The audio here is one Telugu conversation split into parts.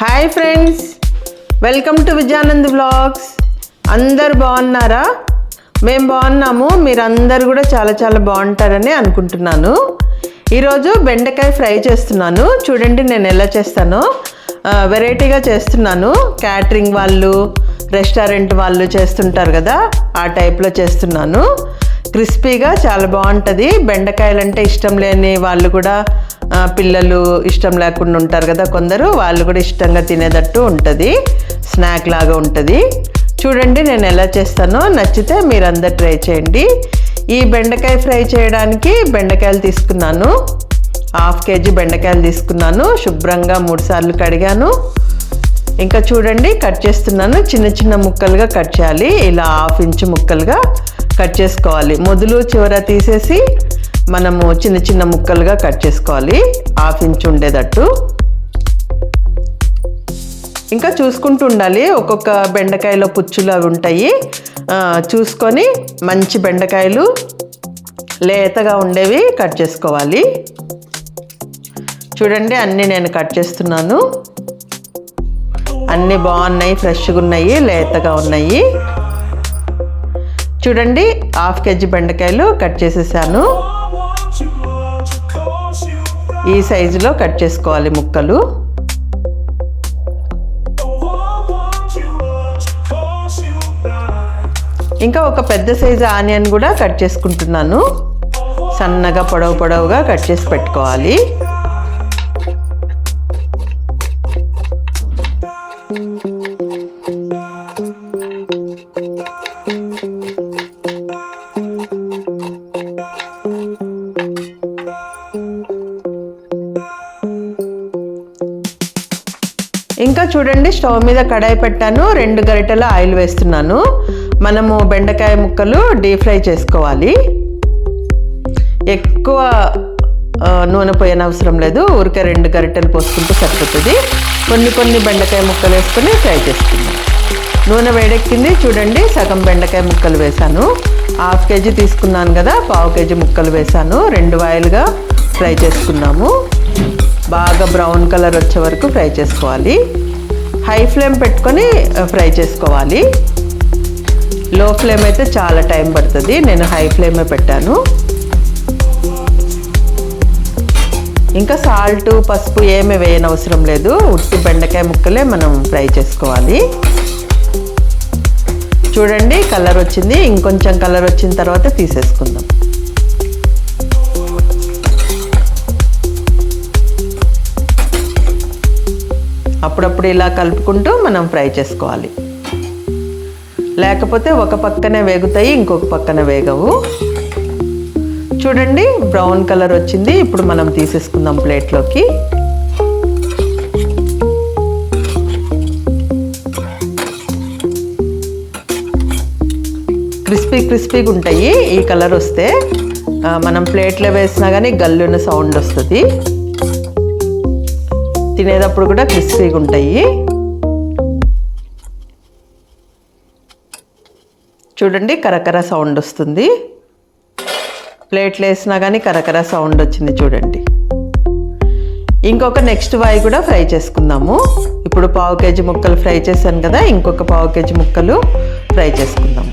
Hi friends welcome to Vijayanand blogs అందరు బాగున్నారా? మేము బాగున్నాము. మీరందరూ కూడా చాలా చాలా బాగుంటారని అనుకుంటున్నాను. ఈరోజు బెండకాయ ఫ్రై చేస్తున్నాను. చూడండి నేను ఎలా చేస్తానో. వెరైటీగా చేస్తున్నాను. క్యాటరింగ్ వాళ్ళు రెస్టారెంట్ వాళ్ళు చేస్తుంటారు కదా ఆ టైప్లో చేస్తున్నాను. క్రిస్పీగా చాలా బాగుంటుంది. బెండకాయలు అంటే ఇష్టం లేని వాళ్ళు కూడా పిల్లలు ఇష్టం లేకుండా ఉంటారు కదా కొందరు వాళ్ళు కూడా ఇష్టంగా తినేటట్టు ఉంటుంది. స్నాక్ లాగా ఉంటుంది. చూడండి నేను ఎలా చేస్తానో. నచ్చితే మీరందరు ట్రై చేయండి. ఈ బెండకాయ ఫ్రై చేయడానికి బెండకాయలు తీసుకున్నాను. హాఫ్ కేజీ బెండకాయలు తీసుకున్నాను. శుభ్రంగా మూడుసార్లు కడిగాను. ఇంకా చూడండి కట్ చేస్తున్నాను. చిన్న చిన్న ముక్కలుగా కట్ చేయాలి. ఇలా హాఫ్ ఇంచు ముక్కలుగా కట్ చేసుకోవాలి. మొదలు చివర తీసేసి మనము చిన్న చిన్న ముక్కలుగా కట్ చేసుకోవాలి. హాఫ్ ఇంచు ఉండేటట్టు. ఇంకా చూసుకుంటూ ఉండాలి. ఒక్కొక్క బెండకాయలో పుచ్చులు అవి ఉంటాయి చూసుకొని మంచి బెండకాయలు లేతగా ఉండేవి కట్ చేసుకోవాలి. చూడండి అన్నీ నేను కట్ చేస్తున్నాను. అన్నీ బాగున్నాయి ఫ్రెష్గా ఉన్నాయి లేతగా ఉన్నాయి. చూడండి హాఫ్ కేజీ బెండకాయలు కట్ చేసేసాను. ఈ సైజులో కట్ చేసుకోవాలి ముక్కలు. ఇంకా ఒక పెద్ద సైజు ఆనియన్ కూడా కట్ చేసుకుంటున్నాను. సన్నగా పొడవు పొడవుగా కట్ చేసి పెట్టుకోవాలి. చూడండి స్టవ్ మీద కడాయి పెట్టాను రెండు గరిటెల ఆయిల్ వేస్తున్నాను. మనము బెండకాయ ముక్కలు డీప్ ఫ్రై చేసుకోవాలి. ఎక్కువ నూనె పోయని అవసరం లేదు ఊరికే రెండు గరిటెలు పోసుకుంటే సరిపోతుంది. కొన్ని కొన్ని బెండకాయ ముక్కలు వేసుకొని ఫ్రై చేసుకుందాం. నూనె వేడెక్కింది చూడండి సగం బెండకాయ ముక్కలు వేశాను. హాఫ్ కేజీ తీసుకున్నాను కదా పావు కేజీ ముక్కలు వేశాను. రెండు వాయిల్గా ఫ్రై చేసుకున్నాము. బాగా బ్రౌన్ కలర్ వచ్చే వరకు ఫ్రై చేసుకోవాలి. హై ఫ్లేమ్ పెట్టుకొని ఫ్రై చేసుకోవాలి. లో ఫ్లేమ్ అయితే చాలా టైం పడుతుంది. నేను హై ఫ్లేమే పెట్టాను. ఇంకా సాల్ట్ పసుపు ఏమీ వేయనవసరం లేదు. ఉట్టి బెండకాయ ముక్కలే మనం ఫ్రై చేసుకోవాలి. చూడండి కలర్ వచ్చింది. ఇంకొంచెం కలర్ వచ్చిన తర్వాత తీసేసుకుందాం. అప్పుడప్పుడు ఇలా కలుపుకుంటూ మనం ఫ్రై చేసుకోవాలి. లేకపోతే ఒక పక్కనే వేగుతాయి ఇంకొక పక్కన వేగవు. చూడండి బ్రౌన్ కలర్ వచ్చింది. ఇప్పుడు మనం తీసేసుకుందాం ప్లేట్లోకి. క్రిస్పీ క్రిస్పీగా ఉంటాయి ఈ కలర్ వస్తే. మనం ప్లేట్లో వేసినా కానీ గల్లున సౌండ్ వస్తుంది. తినేటప్పుడు కూడా క్రిస్పీగా ఉంటాయి. చూడండి కరకర సౌండ్ వస్తుంది. ప్లేట్లు వేసినా కానీ కరకర సౌండ్ వచ్చింది చూడండి. ఇంకొక నెక్స్ట్ వాయి కూడా ఫ్రై చేసుకుందాము. ఇప్పుడు పావు కేజీ ముక్కలు ఫ్రై చేశాను కదా ఇంకొక పావు కేజీ ముక్కలు ఫ్రై చేసుకుందాం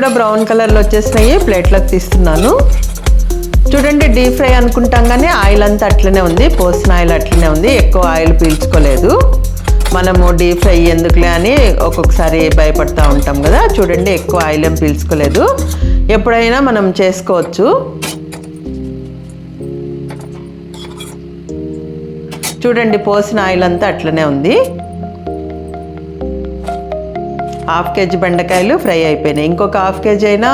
కూడా బ్రౌన్ కలర్లో వచ్చేసినాయి. ప్లేట్లోకి తీస్తున్నాను. చూడండి డీప్ ఫ్రై అనుకుంటాం కానీ ఆయిల్ అంతా అట్లనే ఉంది. పోసిన ఆయిల్ అట్లనే ఉంది. ఎక్కువ ఆయిల్ పీల్చుకోలేదు. మనము డీప్ ఫ్రై ఎందుకులే అని ఒక్కొక్కసారి భయపడతా ఉంటాం కదా. చూడండి ఎక్కువ ఆయిల్ ఏం పీల్చుకోలేదు. ఎప్పుడైనా మనం చేసుకోవచ్చు. చూడండి పోసిన ఆయిల్ అంతా అట్లనే ఉంది. హాఫ్ కేజీ బెండకాయలు ఫ్రై అయిపోయినాయి. ఇంకొక హాఫ్ కేజీ అయినా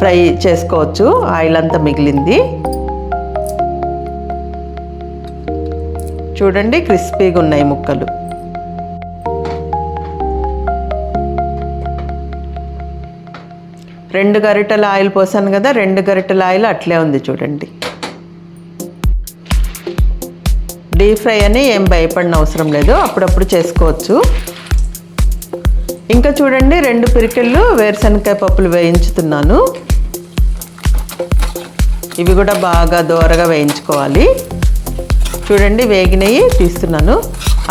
ఫ్రై చేసుకోవచ్చు. ఆయిల్ అంతా మిగిలింది. చూడండి క్రిస్పీగా ఉన్నాయి ముక్కలు. రెండు గరిటెల ఆయిల్ పోసాను కదా రెండు గరిటెల ఆయిల్ అట్లే ఉంది చూడండి. డీప్ ఫ్రై అని ఏం భయపడిన అవసరం లేదు. అప్పుడప్పుడు చేసుకోవచ్చు. ఇంకా చూడండి రెండు పిరికెళ్ళు వేరుశనగకాయ పప్పులు వేయించుతున్నాను. ఇవి కూడా బాగా దోరగా వేయించుకోవాలి. చూడండి వేగినవి తీస్తున్నాను.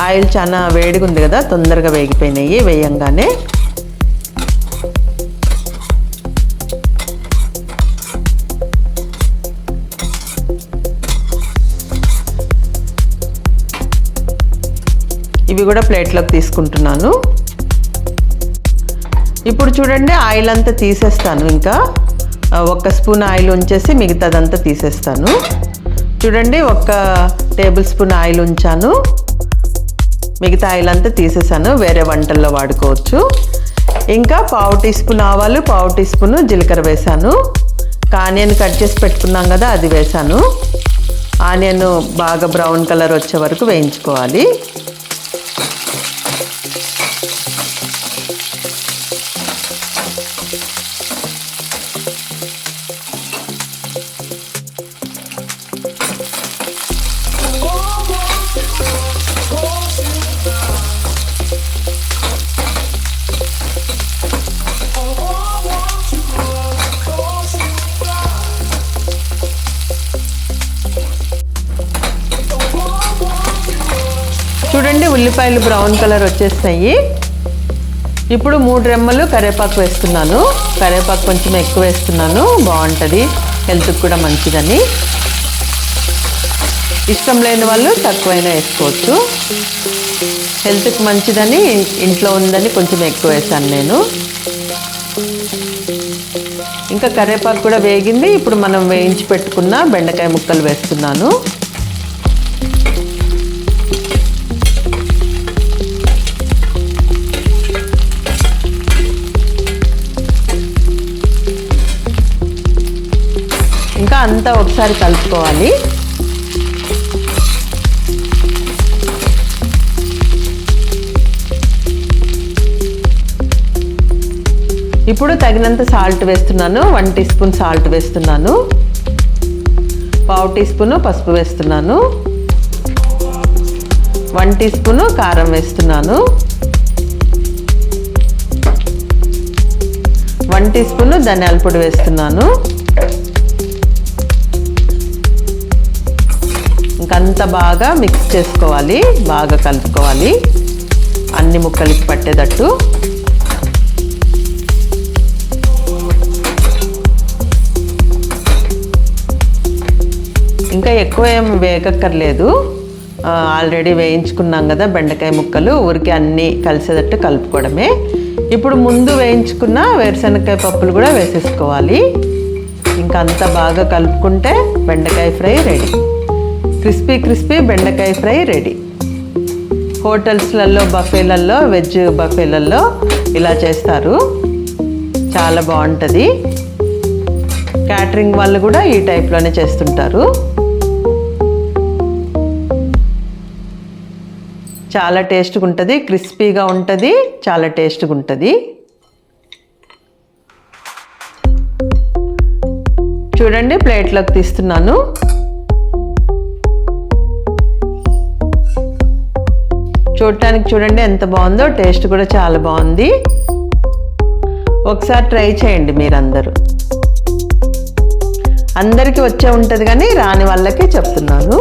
ఆయిల్ చాలా వేడిగా ఉంది కదా తొందరగా వేగిపోయినాయి వేయంగానే. ఇవి కూడా ప్లేట్లోకి తీసుకుంటున్నాను. ఇప్పుడు చూడండి ఆయిల్ అంతా తీసేస్తాను ఇంకా. ఒక స్పూన్ ఆయిల్ ఉంచేసి మిగతాదంతా తీసేస్తాను. చూడండి ఒక టేబుల్ స్పూన్ ఆయిల్ ఉంచాను. మిగతా ఆయిల్ అంతా తీసేసాను వేరే వంటల్లో వాడుకోవచ్చు. ఇంకా పావు టీ స్పూన్ ఆవాలు పావు టీ స్పూన్ జీలకర్ర వేసాను. ఆనియన్ కట్ చేసి పెట్టుకున్నాం కదా అది వేసాను. ఆనియన్ బాగా బ్రౌన్ కలర్ వచ్చే వరకు వేయించుకోవాలి. ఉల్లిపాయలు బ్రౌన్ కలర్ వచ్చేస్తాయి ఇప్పుడు మూడు రెమ్మలు కరివేపాకు వేస్తున్నాను. కరివేపాకు కొంచెం ఎక్కువ వేస్తున్నాను. బాగుంటుంది. హెల్త్కి కూడా మంచిదని. ఇష్టం లేని వాళ్ళు తక్కువైనా వేసుకోవచ్చు. హెల్త్కి మంచిదని ఇంట్లో ఉందని కొంచెం ఎక్కువ వేసాను నేను. ఇంకా కరివేపాకు కూడా వేగింది. ఇప్పుడు మనం వేయించి పెట్టుకున్న బెండకాయ ముక్కలు వేస్తున్నాను. ఇంకా అంతా ఒకసారి కలుపుకోవాలి. ఇప్పుడు తగినంత సాల్ట్ వేస్తున్నాను. వన్ టీ స్పూన్ సాల్ట్ వేస్తున్నాను. పావు టీ స్పూన్ పసుపు వేస్తున్నాను. వన్ టీ స్పూన్ కారం వేస్తున్నాను. వన్ టీ స్పూన్ ధనియాల పొడి వేస్తున్నాను. ఇంకంత బాగా మిక్స్ చేసుకోవాలి బాగా కలుపుకోవాలి. అన్ని ముక్కలకి పట్టేటట్టు. ఇంకా ఎక్కువ ఏం వేగక్కర్లేదు. ఆల్రెడీ వేయించుకున్నాం కదా బెండకాయ ముక్కలు ఊరికి అన్నీ కలిసేటట్టు కలుపుకోవడమే. ఇప్పుడు ముందు వేయించుకున్న వేరుశనగకాయ పప్పులు కూడా వేసేసుకోవాలి. ఇంకా అంత బాగా కలుపుకుంటే బెండకాయ ఫ్రై రెడీ. క్రిస్పీ క్రిస్పీ బెండకాయ ఫ్రై రెడీ. హోటల్స్లలో బఫేలలో వెజ్ బఫేలలో ఇలా చేస్తారు. చాలా బాగుంటుంది. క్యాటరింగ్ వాళ్ళు కూడా ఈ టైప్లోనే చేస్తుంటారు. చాలా టేస్ట్గా ఉంటుంది. క్రిస్పీగా ఉంటుంది. చాలా టేస్ట్గా ఉంటుంది. చూడండి ప్లేట్లోకి తీస్తున్నాను. చూడటానికి చూడండి ఎంత బాగుందో టేస్ట్ కూడా చాలా బాగుంది. ఒకసారి ట్రై చేయండి మీరందరూ. అందరికీ వచ్చే ఉంటుంది కానీ రాని వాళ్ళకే చెప్తున్నాను.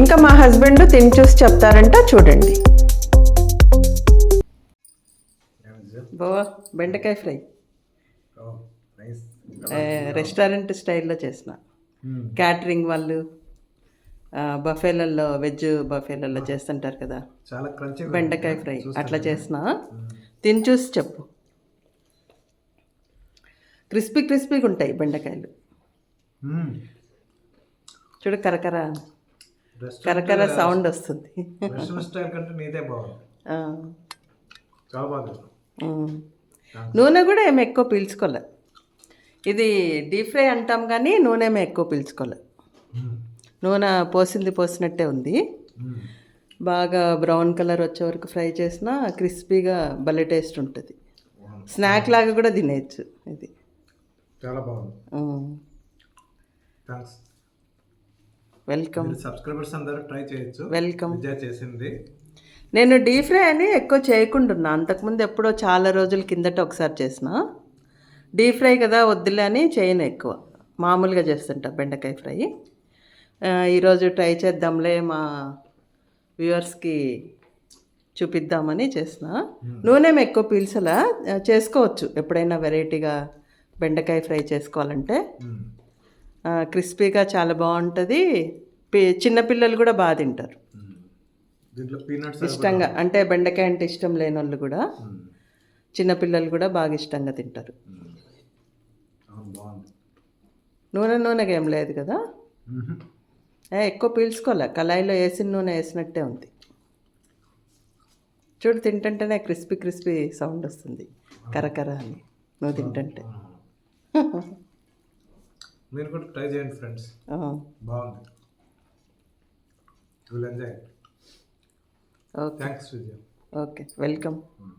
ఇంకా మా హస్బెండ్ తిని చూసి చెప్తారంట చూడండి. బావా బెండకాయ ఫ్రై. రెస్టారెంట్ స్టైల్లో చేసిన. క్యాటరింగ్ వాళ్ళు. బఫేలలో వెజ్ బఫేలలో చేస్తుంటారు కదా. చాలా క్రంచీ బెండకాయ ఫ్రై అట్లా చేసిన? తిని చూసి చెప్పు. క్రిస్పీ క్రిస్పీగా ఉంటాయి బెండకాయలు. చూడు కరకర కరకర సౌండ్ వస్తుంది. రెస్టారెంట్ స్టైల్ కంటే నీదే బాగుంది. ఆ, చాలా బాగుంది. ఉమ్. నూనె కూడా ఏమి ఎక్కువ పీల్చుకోలే. ఇది డీప్ ఫ్రై అంటాం కానీ నూనె ఏమి ఎక్కువ పీల్చుకోలే. నూనె పోసింది పోసినట్టే ఉంది. బాగా బ్రౌన్ కలర్ వచ్చే వరకు ఫ్రై చేసినా క్రిస్పీగా భలే టేస్ట్ ఉంటుంది. స్నాక్ లాగా కూడా తినేయచ్చు ఇది. చాలా బాగుంది. థ్యాంక్స్ వెల్కమ్ మీరు సబ్స్క్రైబర్స్ అందరూ ట్రై చేయొచ్చు. వెల్కమ్ చేసింది. నేను డీప్ ఫ్రై అని ఎక్కువ చేయకుండా అంతకుముందు ఎప్పుడో చాలా రోజుల కిందట ఒకసారి చేసిన. డీప్ ఫ్రై కదా వద్దులే అని చేయను ఎక్కువ. మామూలుగా చేస్తుంటా బెండకాయ ఫ్రై. ఈరోజు ట్రై చేద్దాంలే మా వ్యూవర్స్కి చూపిద్దామని చేసిన నూనెం ఎక్కువ పీల్చలా చేసుకోవచ్చు. ఎప్పుడైనా వెరైటీగా బెండకాయ ఫ్రై చేసుకోవాలంటే. ఆ, క్రిస్పీగా చాలా బాగుంటుంది. చిన్నపిల్లలు కూడా బాగా తింటారు. పీనట్స్ ఇష్టంగా అంటే బెండకాయ అంటే ఇష్టం లేని వాళ్ళు కూడా చిన్నపిల్లలు కూడా బాగా ఇష్టంగా తింటారు. నూనె నూనెగా ఏం లేదు కదా? ఎక్కువ పీల్చుకోలే. కళాయిలో వేసిన నూనె వేసినట్టే ఉంది. చూడు తింటుంటేనే క్రిస్పీ క్రిస్పీ సౌండ్ వస్తుంది. కరకర అని. నువ్వు తింటుంటే. మీరు కూడా ట్రై చేయండి ఫ్రెండ్స్. బాగుంది. Will enjoy okay. Thanks Vijaya okay. Welcome. Hmm.